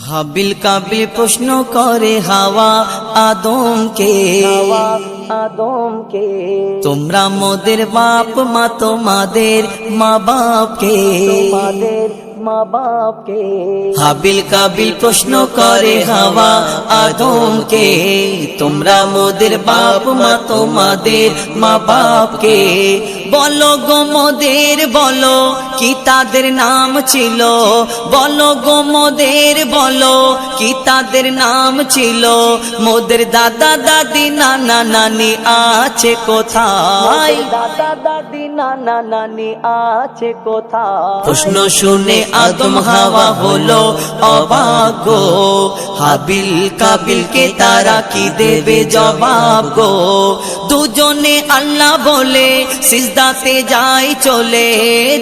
হাবিল কাবিল প্রশ্ন করে হাওয়া আদমকে। আদমকে। তোমরা মোদের বাপ মা তোমাদের মা বাপকে। তোমাদের মা বাপকে। হাবিল কাবিল প্রশ্ন করে হাওয়া আদমকে। তোমরা মোদের বাপ মা তোমাদের মা বাপকে। বলো গো মোদের, বলো কি তাদের নাম ছিল? বলো গো মোদের, বলো কি তাদের নাম ছিল? মোদের দাদা, দাদি, নানা, নানি আছে কোথায়? দাদা দাদি নানা নানি আছে কোথায় প্রশ্ন শুনে আদম হাওয়া হলো অবাক হাবিল কাবিলকে তারা কি দেবে জবাব গো দুজনে আল্লাহ বলে সিজদাতে যাই চলে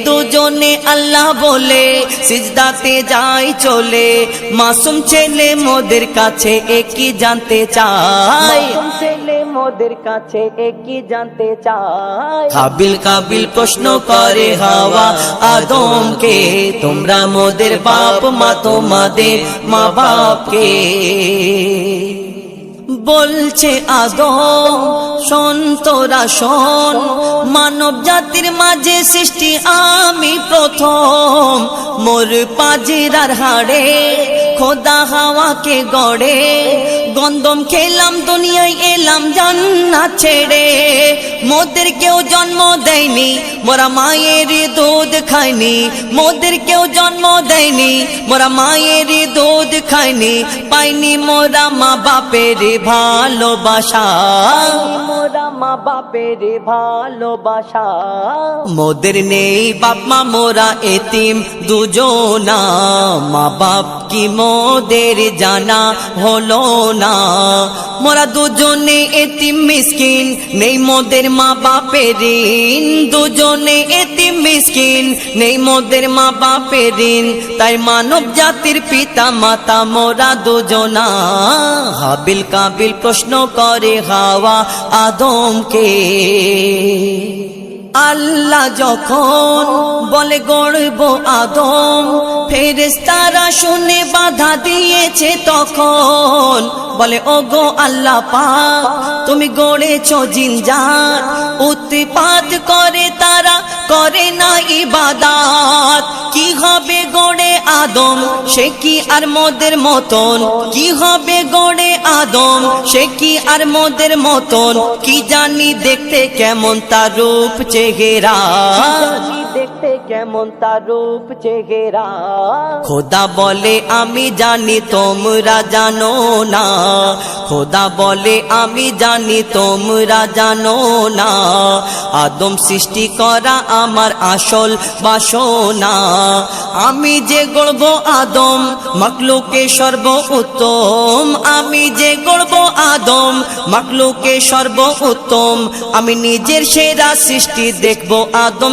দুজনে আল্লাহ বলে সিজদাতে যাই চলে মাসুম ছেলে মোদের কাছে একই জানতে চায় মাসুম ছেলে মোদের কাছে একই জানতে চায় কাবিল কাবিল প্রশ্ন করে হাওয়া, আদমকে, তোমরা মোদের বাপ, মা তোমাদের মা বাপকে বলছে আদম, শোন তোরা, শোন, মানব জাতির মাঝে সৃষ্টি আমি প্রথম। মোর পাজিরার হাড়ে খোদা হাওয়াকে গড়ে। গন্দম খেলাম দুনিয়ায় এলাম জান্না ছেড়ে। মোদের কেউ জন্ম দেয়নি মোরা মায়ের দুধ খায়নি মোদের কেউ জন্ম দেয়নি মোরা মায়ের দুধ খায়নি পাইনি মোরা মা বাপের ভালোবাসা। মোরা মা বাপের ভালোবাসা। মোদের নেই বাপ মা মোরা এতিম দুজনা। মা বাপ কি মোদের জানা হলো না। মোরা দুজনে এতিম মিসকিন, নেই মোদের মা বাপের দুজনে এতিম মিসকিন, নেই মোদের মা বাপের তাই মানব জাতির পিতা মাতা মোরা দুজনা হাবিল কাবিল প্রশ্ন করে হাওয়া আদমকে। আল্লাহ যখন বলে গড়ব আদম ফেরেস তারা শুনে বাধা দিয়েছে তখন। বলে ও গো আল্লাহ পাক, তুমি গড়েছ জিনজার উৎপাত করে তারা করে না ইবাদাত। কি হবে আদম, সে কি আর মদের মতন? কি হবে গড়ে আদম? সে কি আর মদের মতন? কি জানি দেখতে কেমন তার রূপ চেহেরা। কেমন তার রূপ চেহারা। খোদা বলে, আমি জানি তোমরা জানো না। খোদা বলে, আমি জানি তোমরা জানো না। আদম সৃষ্টি করা আমার আসল বাসনা। আমি যে গড়ব আদম মকলুকে সর্ব উত্তম আমি যে গড়ব আদম মকলুকে সর্ব উত্তম আমি নিজের সেরা সৃষ্টি দেখব আদম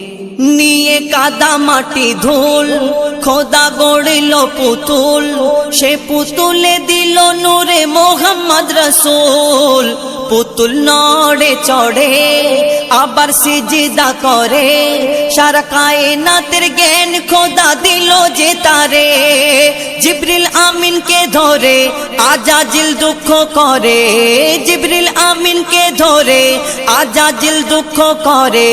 নিয়ে কাদা মাটি ধুল, খোদা গড়িল পুতুল, সে পুতুলে দিল নূরে মোহাম্মদ রসুল। পুতুল নড়ে চড়ে, আবার সিজিদা করে, সারা কায়নাতের জ্ঞান খোদা দিল যে তারে। জিবরিল আমিনকে ধরে, আজাজিল দুঃখ করে, জিবরিল আমিনকে ধরে আজাজিল দুঃখ করে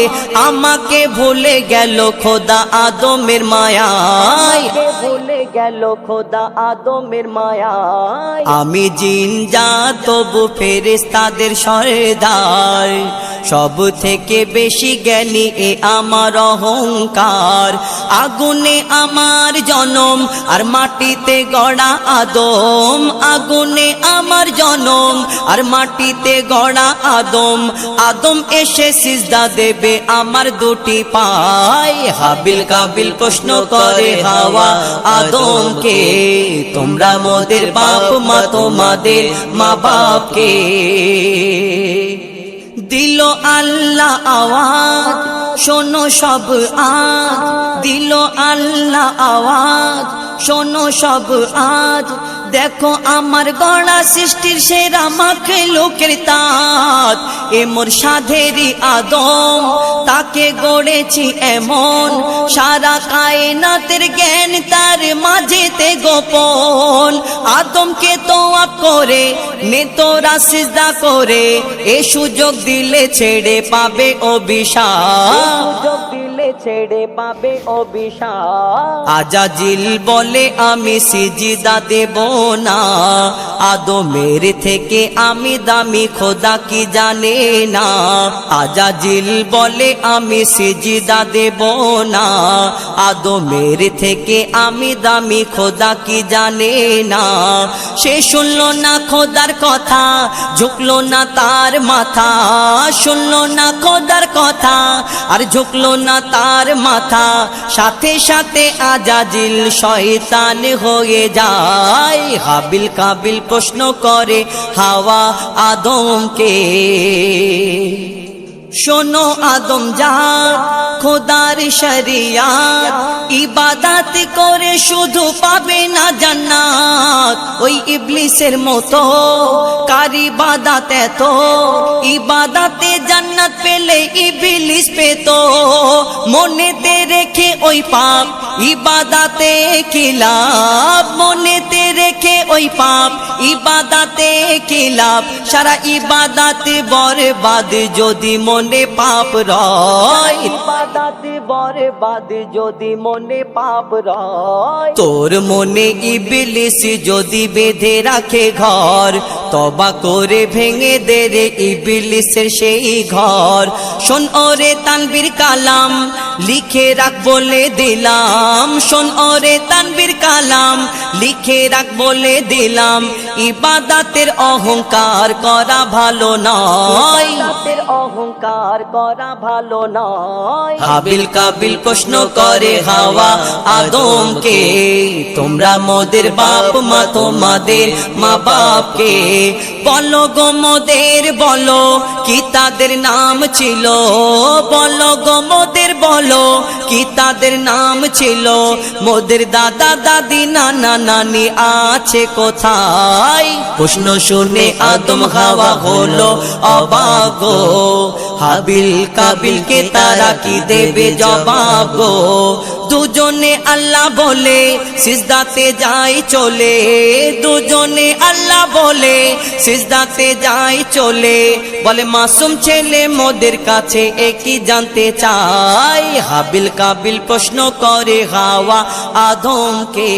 আমাকে ভুলে গেল খোদা আদমের মায়ায়। ভুলে গেল খোদা আদমের মায়ায়। আমি জিন যা তবু ফেরেস তাদের সরদার। সব থেকে বেশি জ্ঞানী এ আমার অহংকার। আগুনে আমার জনম আর মাটিতে গড়া আদম। আগুনে আমার জনম আর মাটিতে গড়া আদম। আদম এসে সিজদা দেবে আমার দুটি পায় হাবিল কাবিল প্রশ্ন করে হাওয়া আদমকে, তোমরা মোদের বাপ, মা তোমাদের মা বাপকে দিল আল্লাহ আওয়াজ শোনো সব আজ। দিল আল্লাহ আওয়াজ শোনো সব আজ। দেখো আমার গড়া সৃষ্টির সেরা মাখে লোকের তাঁত। এ মোর সাধেরই আদম, তাকে গড়েছি এমন। সারা কায়নাতের জ্ঞান তার মাঝেতে গোপন। আদমকে তো আপ করে নে তোরা সিজদা করে। এ সুযোগ দিলে ছেড়ে পাবে অভিশাপ। ছেড়ে পাবে অভিশাপ। আজাজিল বলে আমি সিজিদা দেব না। আদমের থেকে আমি দামি খোদা কি জানে না। আজাজিল বলে আমি সিজিদা দেব না। আদমের থেকে আমি দামি খোদা কি জানে না। সে শুনলো না খোদার কথা, ঝুঁকলো না তার মাথা। শুনলো না খোদার কথা, আর ঝুঁকলো না তার মাথা, সাথে সাথে আজাজিল শয়তান হয়ে যায়। হাবিল কাবিল প্রশ্ন করে হাওয়া আদমকে, শোনো আদম যা খোদার শরিয়াত, ইবাদাত করে শুধু পাবে না জান্নাত। ওই ইবলিসের মতো, কার ইবাদাত এত ইবাদাতে জান্নাত পেলে ইবিলিস পেত। মনেতে রেখে ওই পাপ ইবাদাতে কি মনেতে রেখে ওই পাপ ইবাদাতে কি লাভ সারা ইবাদাতে বরবাদ যদি মনে পাপ রয়। ইবাদাতে বরবাদ যদি মনে পাপ রয়। তোর মনে ইবিলিস যদি বেঁধে রাখে ঘর তবা করে ভেঙে দে রে ইবিলিসের সেই ঘর। শোন ওরে তানবীর কালাম লিখে রাখ বলে দিলাম। শোন ওরে তানবীর কালাম লিখে রাখ বলে দিলাম। ইবাদাতের অহংকার করা ভালো নয়। ইবাদাতের অহংকার করা ভালো নয়। হাবিল কাবিল প্রশ্ন করে হাওয়া আদমকে তোমরা মোদের বাপ মা তোমাদের মা বাপকে বলো গো মোদের বলো কি তাদের নাম ছিল? বলো গো মোদের, বলো। কি তাদের নাম ছিল? মোদের দাদা, দাদি, নানা, নানি আছে কোথায়? প্রশ্ন শুনে আদম হাওয়া হলো অবাক হাবিল কাবিলকে তারা কি দেবে জবাব? গো দুজনে আল্লাহ বলে, সিজদাতে যাই চলে। দুজনে আল্লাহ বলে, সিজদাতে যাই চলে। বলে, মাসুম ছেলে মোদের কাছে একই জানতে চাই। হাবিল কাবিল প্রশ্ন করে হাওয়া আদমকে।